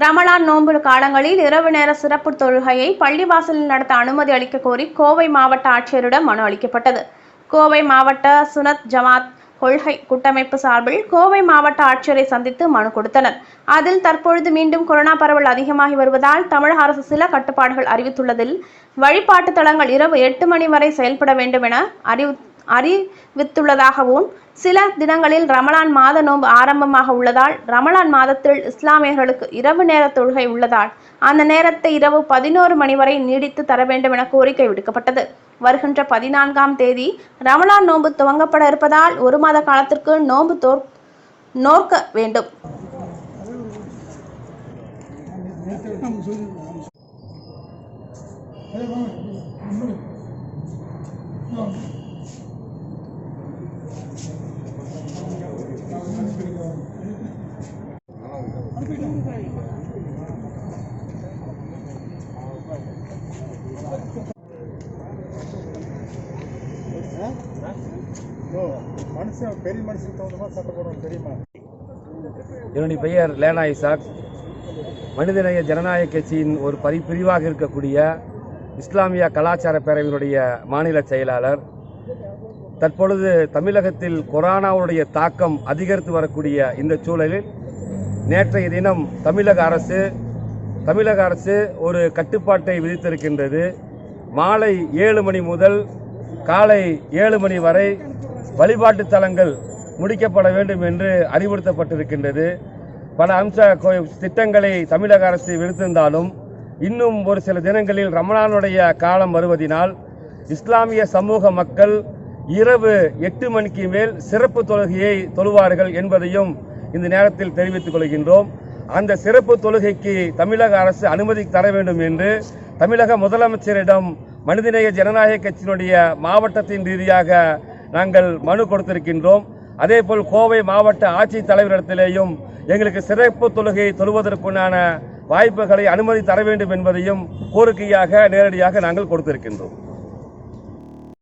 ரமலான் நோன்பு காலங்களில் இரவு நேர சிறப்பு தொழுகையை பள்ளிவாசலில் நடத்த அனுமதி அளிக்க கோரி கோவை மாவட்ட ஆட்சியரிடம் மனு அளிக்கப்பட்டது. கோவை மாவட்ட சுனத் ஜமாத் கொள்கை கூட்டமைப்பு சார்பில் கோவை மாவட்ட ஆட்சியரை சந்தித்து மனு கொடுத்தனர். அதில் தற்பொழுது மீண்டும் கொரோனா பரவல் அதிகமாகி வருவதால் தமிழக அரசு சில கட்டுப்பாடுகள் அறிவித்துள்ளதில் வழிபாட்டு தலங்கள் இரவு எட்டு மணி வரை செயல்பட வேண்டும் என அறிவு அறிவித்துள்ளதாகவும் சில தினங்களில் ரமலான் மாத நோன்பு ஆரம்பமாக உள்ளதால் ரமலான் மாதத்தில் இஸ்லாமியர்களுக்கு இரவு நேர தொழுகை உள்ளதால் அந்த நேரத்தை இரவு பதினோரு மணி வரை நீடித்து தர வேண்டும் என கோரிக்கை விடுக்கப்பட்டது. வருகின்ற பதினான்காம் தேதி ரமலான் நோன்பு துவங்கப்பட இருப்பதால் ஒரு மாத காலத்திற்கு நோன்பு தோற் நோக்க வேண்டும். ஓ, மனுஷன் பெரிய தகுந்த மாதிரி சட்டை போடணும் தெரியுமா என்னுடைய பெயர் லேனா இசாக். மனிதநேய ஜனநாயக கட்சியின் ஒரு பரி பிரிவாக இருக்கக்கூடிய இஸ்லாமிய கலாச்சார பேரவையினுடைய மாநில செயலாளர். தற்பொழுது தமிழகத்தில் கொரோனாவுடைய தாக்கம் அதிகரித்து வரக்கூடிய இந்த சூழலில் நேற்றைய தினம் தமிழக அரசு தமிழக அரசு ஒரு கட்டுப்பாட்டை விதித்திருக்கின்றது. மாலை ஏழு மணி முதல் காலை ஏழு மணி வரை வழிபாட்டு தலங்கள் முடிக்கப்பட வேண்டும் என்று அறிவுறுத்தப்பட்டிருக்கின்றது. பல அம்ச திட்டங்களை தமிழக அரசு விடுத்திருந்தாலும் இன்னும் ஒரு சில தினங்களில் ரமணானுடைய காலம் வருவதினால் இஸ்லாமிய சமூக மக்கள் இரவு எட்டு மணிக்கு மேல் சிறப்பு தொழுகையை தொழுவார்கள் என்பதையும் இந்த நேரத்தில் தெரிவித்துக் கொள்கின்றோம். அந்த சிறப்பு தொழுகைக்கு தமிழக அரசு அனுமதி தர வேண்டும் என்று தமிழக முதலமைச்சரிடம் மனிதநேய ஜனநாயக கட்சியினுடைய மாவட்டத்தின் ரீதியாக நாங்கள் மனு கொடுத்திருக்கின்றோம். அதேபோல் கோவை மாவட்ட ஆட்சித் தலைவரிடத்திலேயும் எங்களுக்கு சிறப்பு தொழுகையை தொழுவதற்குண்டான வாய்ப்புகளை அனுமதி தர வேண்டும் என்பதையும் கோரிக்கையாக நேரடியாக நாங்கள் கொடுத்திருக்கின்றோம்.